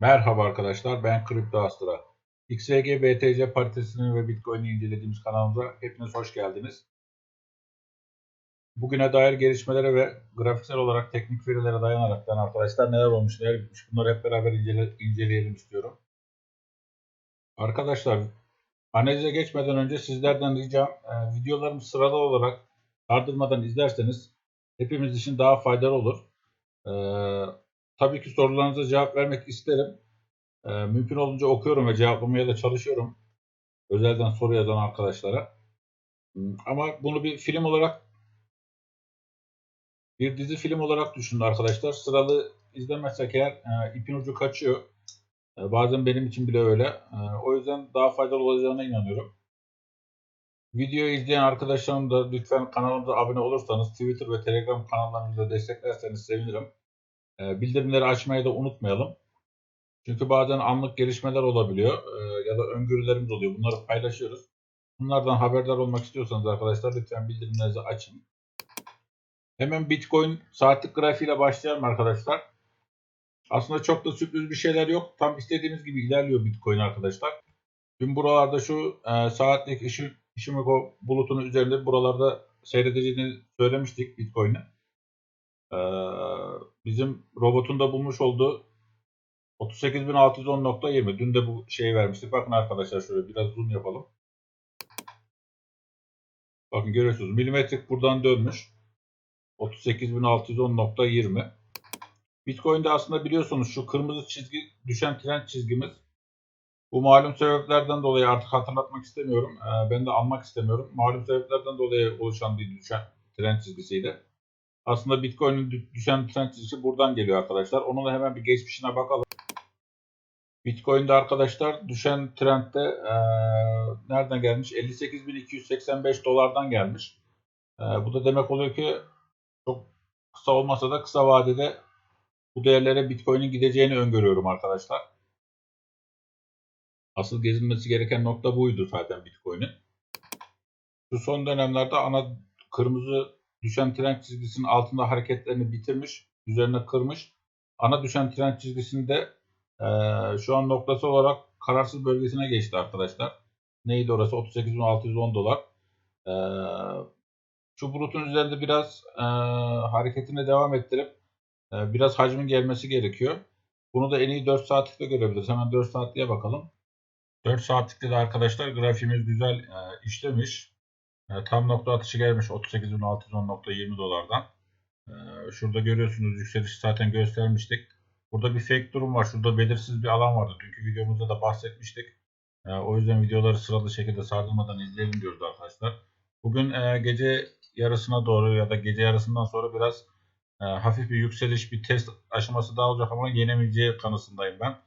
Merhaba arkadaşlar, ben Kripto Astra. XRG BTC paritesini ve Bitcoin'i incelediğimiz kanalımıza hepiniz hoş geldiniz. Bugüne dair gelişmelere ve grafiksel olarak teknik verilere dayanaraktan arkadaşlar neler olmuş, neler bitmiş bunları hep beraber incele, inceleyelim istiyorum. Arkadaşlar, analize geçmeden önce sizlerden ricam e, videolarımı sıralı olarak ardırmadan izlerseniz hepimiz için daha faydalı olur. E, Tabii ki sorularınıza cevap vermek isterim. Ee, mümkün olunca okuyorum ve cevaplamaya da çalışıyorum. Özelden soru yazan arkadaşlara. Hmm, ama bunu bir film olarak bir dizi film olarak düşünün arkadaşlar. Sıralı izlemezsek eğer e, ipin ucu kaçıyor. E, bazen benim için bile öyle. E, o yüzden daha faydalı olacağına inanıyorum. Videoyu izleyen arkadaşlarım da lütfen kanalımıza abone olursanız Twitter ve Telegram kanallarımızda desteklerseniz sevinirim. E, bildirimleri açmayı da unutmayalım. Çünkü bazen anlık gelişmeler olabiliyor e, ya da öngörülerimiz oluyor. Bunları paylaşıyoruz. Bunlardan haberdar olmak istiyorsanız arkadaşlar lütfen bildirimlerinizi açın. Hemen Bitcoin saatlik grafiğiyle başlayalım arkadaşlar. Aslında çok da sürpriz bir şeyler yok. Tam istediğimiz gibi ilerliyor Bitcoin arkadaşlar. Dün buralarda şu e, saatlik Ishimoku bulutunun üzerinde buralarda seyredeceğini söylemiştik Bitcoin'i. Ee, bizim robotun da bulmuş olduğu 38.610.20. Dün de bu şeyi vermiştik. Bakın arkadaşlar şöyle biraz zoom yapalım. Bakın görüyorsunuz milimetrik buradan dönmüş. 38.610.20. Bitcoin'de aslında biliyorsunuz şu kırmızı çizgi düşen trend çizgimiz. Bu malum sebeplerden dolayı artık hatırlatmak istemiyorum. Ee, ben de almak istemiyorum. Malum sebeplerden dolayı oluşan bir düşen trend çizgisiydi. Aslında Bitcoin'in düşen trend çizgisi buradan geliyor arkadaşlar. Onun da hemen bir geçmişine bakalım. Bitcoin'de arkadaşlar düşen trendde e, nereden gelmiş? 58.285 dolardan gelmiş. E, bu da demek oluyor ki çok kısa olmasa da kısa vadede bu değerlere Bitcoin'in gideceğini öngörüyorum arkadaşlar. Asıl gezilmesi gereken nokta buydu zaten Bitcoin'in. Şu son dönemlerde ana kırmızı düşen trend çizgisinin altında hareketlerini bitirmiş, üzerine kırmış. Ana düşen trend çizgisinde e, şu an noktası olarak kararsız bölgesine geçti arkadaşlar. Neydi orası? 38.610 dolar. E, şu bulutun üzerinde biraz e, hareketine devam ettirip e, biraz hacmin gelmesi gerekiyor. Bunu da en iyi 4 saatlikte görebiliriz. Hemen 4 saatliğe bakalım. 4 saatlikte de arkadaşlar grafiğimiz güzel e, işlemiş. Tam nokta atışı gelmiş 38.610.20 dolardan. E, şurada görüyorsunuz yükseliş zaten göstermiştik. Burada bir fake durum var. Şurada belirsiz bir alan vardı. Dünkü videomuzda da bahsetmiştik. E, o yüzden videoları sıralı şekilde sardırmadan izleyelim diyoruz arkadaşlar. Bugün e, gece yarısına doğru ya da gece yarısından sonra biraz e, hafif bir yükseliş, bir test aşaması daha olacak ama yenemeyeceği kanısındayım ben.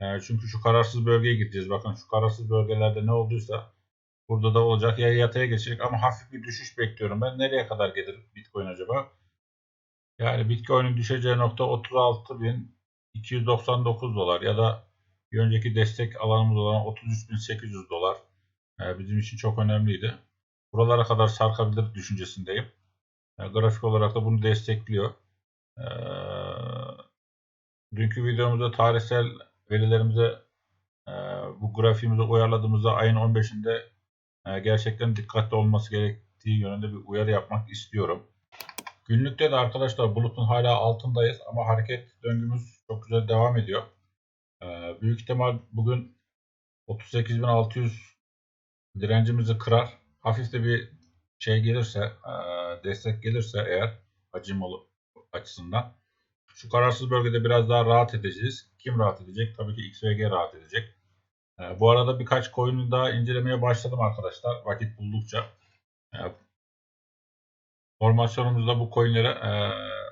E, çünkü şu kararsız bölgeye gideceğiz. Bakın şu kararsız bölgelerde ne olduysa Burada da olacak. Ya yataya geçecek ama hafif bir düşüş bekliyorum. Ben nereye kadar gelir Bitcoin acaba? Yani Bitcoin'in düşeceği nokta 36.299 dolar ya da bir önceki destek alanımız olan 33.800 dolar. Yani bizim için çok önemliydi. Buralara kadar sarkabilir düşüncesindeyim. Yani grafik olarak da bunu destekliyor. Ee, dünkü videomuzda tarihsel verilerimize e, bu grafiğimizi uyarladığımızda ayın 15'inde ee, gerçekten dikkatli olması gerektiği yönünde bir uyarı yapmak istiyorum. Günlükte de arkadaşlar bulutun hala altındayız ama hareket döngümüz çok güzel devam ediyor. Ee, büyük ihtimal bugün 38.600 direncimizi kırar. Hafif de bir şey gelirse, e, destek gelirse eğer hacim açısından şu kararsız bölgede biraz daha rahat edeceğiz. Kim rahat edecek? Tabii ki XVG rahat edecek. E, bu arada birkaç coin'i daha incelemeye başladım arkadaşlar. Vakit buldukça. E, formasyonumuzda bu coin'lere e,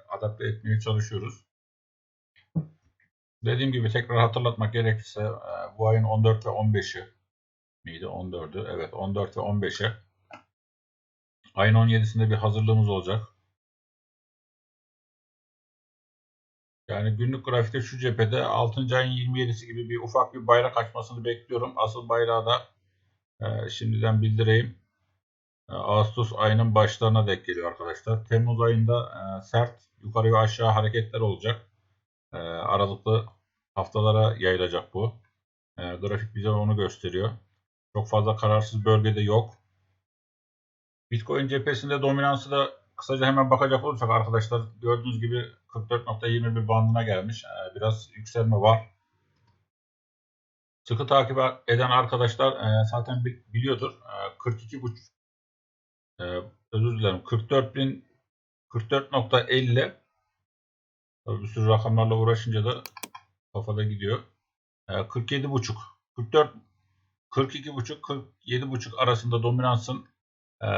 adapte etmeye çalışıyoruz. Dediğim gibi tekrar hatırlatmak gerekirse e, bu ayın 14 ve 15'i miydi? 14'ü. Evet 14 ve 15'i. Ayın 17'sinde bir hazırlığımız olacak. Yani günlük grafikte şu cephede 6. ayın 27'si gibi bir ufak bir bayrak açmasını bekliyorum. Asıl bayrağı da e, şimdiden bildireyim. E, Ağustos ayının başlarına denk geliyor arkadaşlar. Temmuz ayında e, sert yukarı ve aşağı hareketler olacak. E, aralıklı haftalara yayılacak bu. E, grafik bize onu gösteriyor. Çok fazla kararsız bölgede yok. Bitcoin cephesinde dominansı da kısaca hemen bakacak olursak arkadaşlar gördüğünüz gibi 44.21 bandına gelmiş. E, biraz yükselme var. Sıkı takip eden arkadaşlar e, zaten bi- biliyordur. E, 42 buçuk e, özür dilerim 44 bin 44.50 Tabii bir sürü rakamlarla uğraşınca da kafada gidiyor. E, 47 buçuk 44 42 buçuk 47 buçuk arasında dominansın e,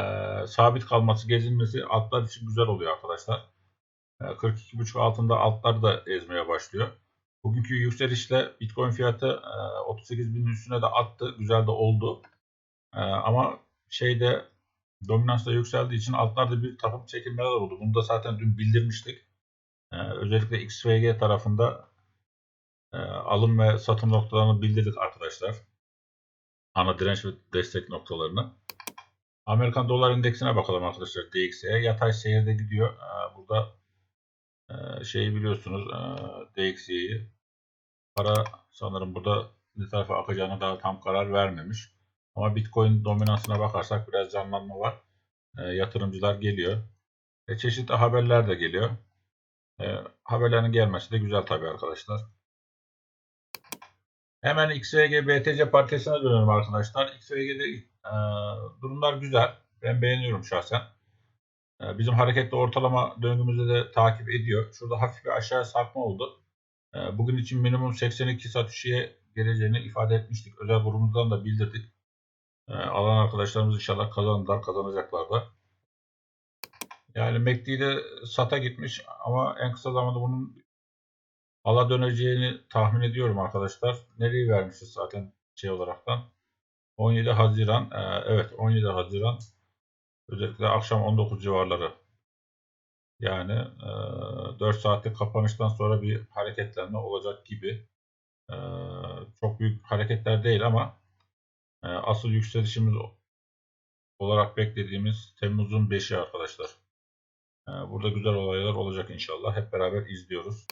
sabit kalması gezinmesi altlar için güzel oluyor arkadaşlar. E, 42 buçuk altında altlar da ezmeye başlıyor. Bugünkü yükselişle Bitcoin fiyatı e, 38 binin üstüne de attı. Güzel de oldu. E, ama şeyde dominansla yükseldiği için altlarda bir takım çekilmeler oldu. Bunu da zaten dün bildirmiştik. E, özellikle XVG tarafında e, alım ve satım noktalarını bildirdik arkadaşlar. Ana direnç ve destek noktalarını. Amerikan dolar endeksine bakalım arkadaşlar DXY'ye. Yatay seyirde gidiyor. E, burada e, şeyi biliyorsunuz e, DXY'yi para sanırım burada ne tarafa akacağına daha tam karar vermemiş. Ama Bitcoin dominansına bakarsak biraz canlanma var. E, yatırımcılar geliyor. E, çeşitli haberler de geliyor. Haberlerin gelmesi de güzel tabii arkadaşlar. Hemen XVG BTC paritesine dönelim arkadaşlar. XVG'de e, durumlar güzel. Ben beğeniyorum şahsen. E, bizim hareketli ortalama döngümüzde de takip ediyor. Şurada hafif bir aşağı sarkma oldu. E, bugün için minimum 82 satışıya geleceğini ifade etmiştik. Özel grubumuzdan da bildirdik. E, alan arkadaşlarımız inşallah kazanırlar, kazanacaklar da. Yani MACD'de sata gitmiş ama en kısa zamanda bunun ala döneceğini tahmin ediyorum arkadaşlar. Nereyi vermişiz zaten şey olaraktan. 17 Haziran, e, evet 17 Haziran özellikle akşam 19 civarları yani e, 4 saatlik kapanıştan sonra bir hareketlenme olacak gibi. E, çok büyük hareketler değil ama e, asıl yükselişimiz olarak beklediğimiz Temmuz'un 5'i arkadaşlar. E, burada güzel olaylar olacak inşallah. Hep beraber izliyoruz.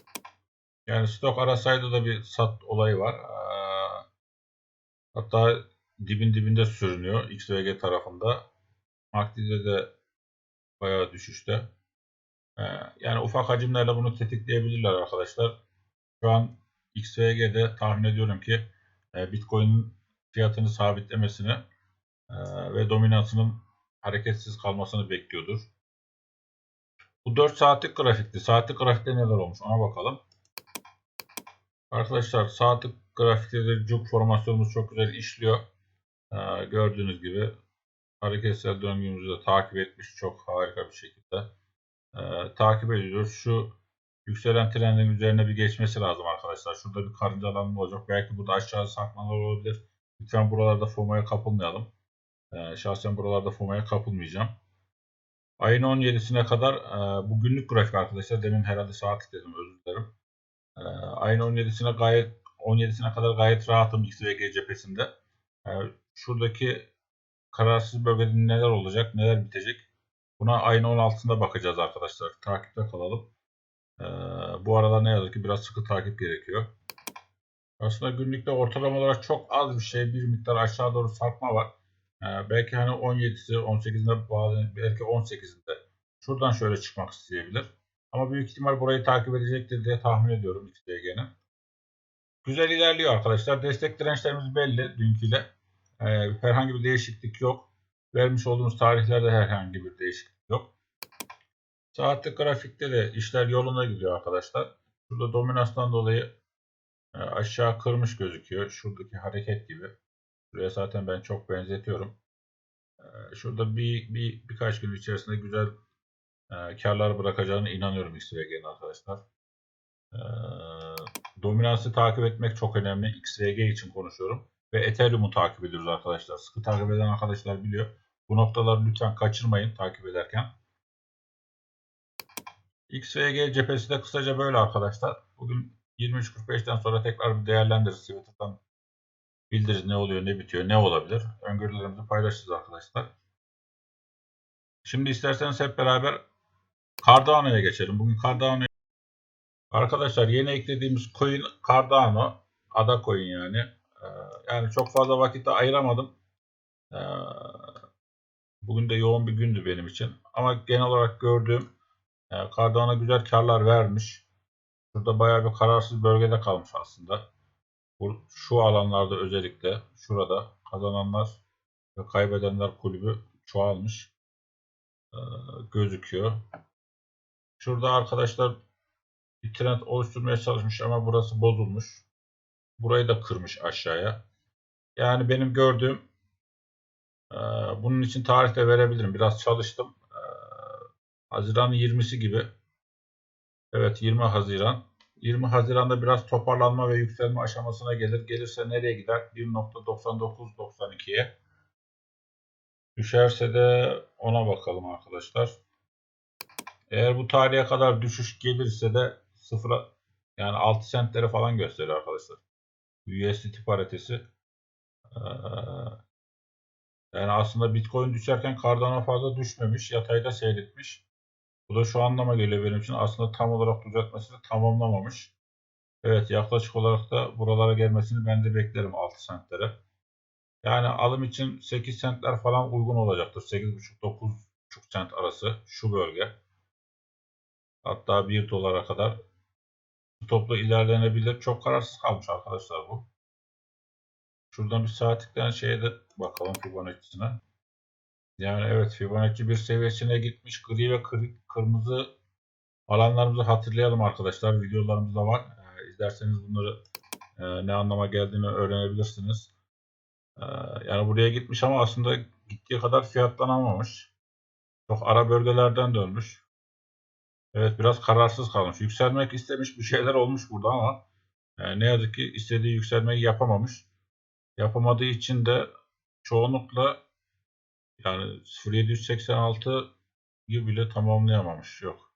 Yani stok arasaydı da bir sat olayı var. E, hatta dibin dibinde sürünüyor XVG tarafında. MACD'de de bayağı düşüşte. Ee, yani ufak hacimlerle bunu tetikleyebilirler arkadaşlar. Şu an XVG'de tahmin ediyorum ki e, Bitcoin'in fiyatını sabitlemesini e, ve dominansının hareketsiz kalmasını bekliyordur. Bu 4 saatlik grafikti. Saatlik grafikte neler olmuş ona bakalım. Arkadaşlar saatlik grafikte de cuk formasyonumuz çok güzel işliyor. Ee, gördüğünüz gibi hareketsel döngümüzü de takip etmiş çok harika bir şekilde. Ee, takip ediyoruz. Şu yükselen trendin üzerine bir geçmesi lazım arkadaşlar. Şurada bir karıncalanma olacak. Belki burada aşağı sarkmalar olabilir. Lütfen buralarda FOMO'ya kapılmayalım. Ee, şahsen buralarda FOMO'ya kapılmayacağım. Ayın 17'sine kadar e, bu günlük grafik arkadaşlar. Demin herhalde saatlik dedim özür dilerim. E, ayın 17'sine gayet 17'sine kadar gayet rahatım XVG cephesinde. E, şuradaki kararsız bölgede neler olacak, neler bitecek Buna ayın 16'sında bakacağız arkadaşlar. Takipte kalalım. Ee, bu aralar ne yazık ki biraz sıkı takip gerekiyor. Aslında günlükte ortalama olarak çok az bir şey. Bir miktar aşağı doğru sarkma var. Ee, belki hani 17'si, 18'inde bazı belki 18'inde. Şuradan şöyle çıkmak isteyebilir. Ama büyük ihtimal burayı takip edecektir diye tahmin ediyorum XDG'nin. Güzel ilerliyor arkadaşlar. Destek dirençlerimiz belli dünküyle. Ee, herhangi bir değişiklik yok. Vermiş olduğumuz tarihlerde herhangi bir değişiklik yok. Saatlik grafikte de işler yoluna gidiyor arkadaşlar. Şurada dominanstan dolayı e, aşağı kırmış gözüküyor. Şuradaki hareket gibi. Buraya zaten ben çok benzetiyorum. E, şurada bir, bir birkaç gün içerisinde güzel e, karlar bırakacağını inanıyorum XVG'nin arkadaşlar. E, dominansı takip etmek çok önemli. XVG için konuşuyorum. Ve Ethereum'u takip ediyoruz arkadaşlar. Sıkı takip eden arkadaşlar biliyor. Bu noktaları lütfen kaçırmayın takip ederken. XVG cephesi de kısaca böyle arkadaşlar. Bugün 23.45'ten sonra tekrar bir değerlendiririz. Twitter'dan bildiririz ne oluyor, ne bitiyor, ne olabilir. Öngörülerimizi paylaşırız arkadaşlar. Şimdi isterseniz hep beraber Cardano'ya geçelim. Bugün Cardano'ya Arkadaşlar yeni eklediğimiz coin Cardano. Ada coin yani. Ee, yani çok fazla vakit ayıramadım. Ee, bugün de yoğun bir gündü benim için. Ama genel olarak gördüğüm e, Cardano güzel karlar vermiş. Burada bayağı bir kararsız bölgede kalmış aslında. Şu alanlarda özellikle şurada kazananlar ve kaybedenler kulübü çoğalmış ee, gözüküyor. Şurada arkadaşlar bir trend oluşturmaya çalışmış ama burası bozulmuş. Burayı da kırmış aşağıya. Yani benim gördüğüm e, bunun için tarih de verebilirim. Biraz çalıştım. E, Haziran 20'si gibi. Evet 20 Haziran. 20 Haziran'da biraz toparlanma ve yükselme aşamasına gelir. Gelirse nereye gider? 1.99-92'ye. Düşerse de ona bakalım arkadaşlar. Eğer bu tarihe kadar düşüş gelirse de sıfıra yani 6 sentlere falan gösteriyor arkadaşlar. USDT paritesi. Ee, yani aslında Bitcoin düşerken Cardano fazla düşmemiş. Yatayda seyretmiş. Bu da şu anlama geliyor benim için. Aslında tam olarak düzeltmesini tamamlamamış. Evet yaklaşık olarak da buralara gelmesini ben de beklerim 6 sentlere. Yani alım için 8 sentler falan uygun olacaktır. 8,5-9,5 sent arası şu bölge. Hatta 1 dolara kadar topla ilerlenebilir. Çok kararsız kalmış arkadaşlar bu. Şuradan bir saatlikten şeye de bakalım Fibonacci'sine. Yani evet Fibonacci bir seviyesine gitmiş. Gri ve kır, kırmızı alanlarımızı hatırlayalım arkadaşlar. Videolarımızda var. Ee, izlerseniz bunları e, ne anlama geldiğini öğrenebilirsiniz. Ee, yani buraya gitmiş ama aslında gittiği kadar fiyatlanamamış. Çok ara bölgelerden dönmüş. Evet biraz kararsız kalmış. Yükselmek istemiş bir şeyler olmuş burada ama e, ne yazık ki istediği yükselmeyi yapamamış. Yapamadığı için de çoğunlukla yani 0786 gibi bile tamamlayamamış. Yok.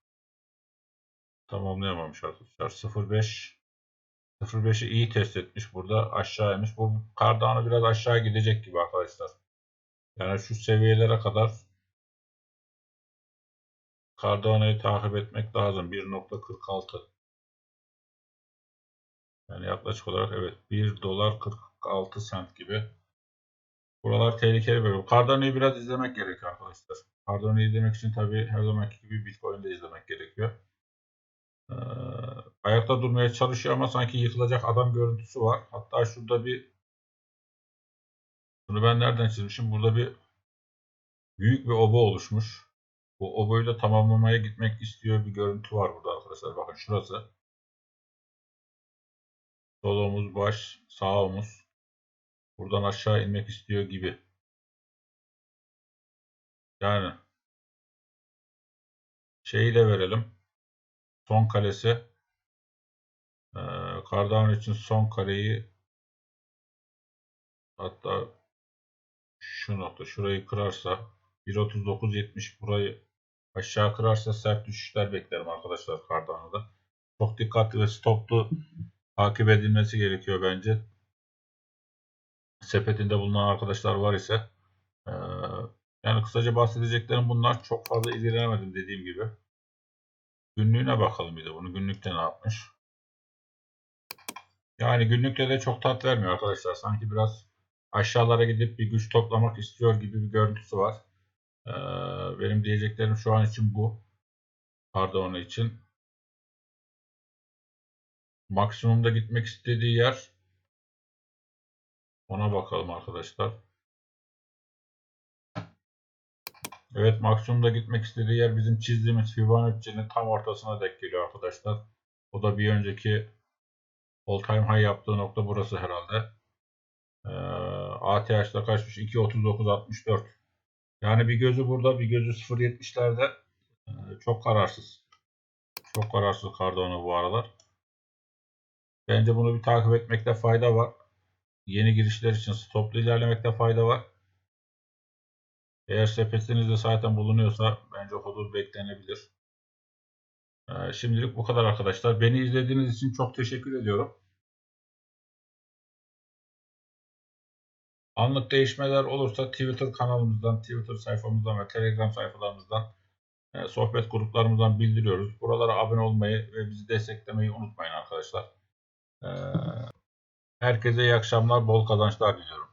Tamamlayamamış arkadaşlar. 05 05'i iyi test etmiş. Burada aşağı inmiş. Bu Cardano biraz aşağı gidecek gibi arkadaşlar. Yani şu seviyelere kadar Cardano'yu takip etmek lazım. 1.46 yani yaklaşık olarak evet 1 dolar 46 sent gibi. Buralar tehlikeli bölüm. Cardano'yu biraz izlemek gerekiyor arkadaşlar. Cardano'yu izlemek için tabi her zamanki gibi Bitcoin'de izlemek gerekiyor. Ee, ayakta durmaya çalışıyor ama sanki yıkılacak adam görüntüsü var. Hatta şurada bir bunu ben nereden çizmişim? Burada bir büyük bir oba oluşmuş. Bu oboyu da tamamlamaya gitmek istiyor bir görüntü var burada arkadaşlar. Bakın şurası. Sol omuz, baş, sağ omuz. Buradan aşağı inmek istiyor gibi. Yani şeyi de verelim. Son kalesi. Ee, için son kareyi hatta şu nokta şurayı kırarsa 1.39.70 burayı aşağı kırarsa sert düşüşler beklerim arkadaşlar Cardano'da. Çok dikkatli ve stoplu takip edilmesi gerekiyor bence. Sepetinde bulunan arkadaşlar var ise ee, yani kısaca bahsedeceklerim bunlar. Çok fazla ilgilenemedim dediğim gibi. Günlüğüne bakalım bir de bunu. Günlükte ne yapmış? Yani günlükte de çok tat vermiyor arkadaşlar. Sanki biraz aşağılara gidip bir güç toplamak istiyor gibi bir görüntüsü var. Ee, benim diyeceklerim şu an için bu. Pardon için. Maksimumda gitmek istediği yer ona bakalım arkadaşlar. Evet maksimumda gitmek istediği yer bizim çizdiğimiz Fibonacci'nin tam ortasına denk geliyor arkadaşlar. O da bir önceki all time high yaptığı nokta burası herhalde. Ee, ATH'da kaçmış? 2.39.64. Yani bir gözü burada bir gözü 0.70'lerde ee, çok kararsız. Çok kararsız Cardano bu aralar. Bence bunu bir takip etmekte fayda var. Yeni girişler için stoplu ilerlemekte fayda var. Eğer sepetinizde zaten bulunuyorsa bence hodul beklenebilir. Ee, şimdilik bu kadar arkadaşlar. Beni izlediğiniz için çok teşekkür ediyorum. Anlık değişmeler olursa Twitter kanalımızdan, Twitter sayfamızdan ve Telegram sayfalarımızdan e, sohbet gruplarımızdan bildiriyoruz. Buralara abone olmayı ve bizi desteklemeyi unutmayın arkadaşlar. E, herkese iyi akşamlar, bol kazançlar diliyorum.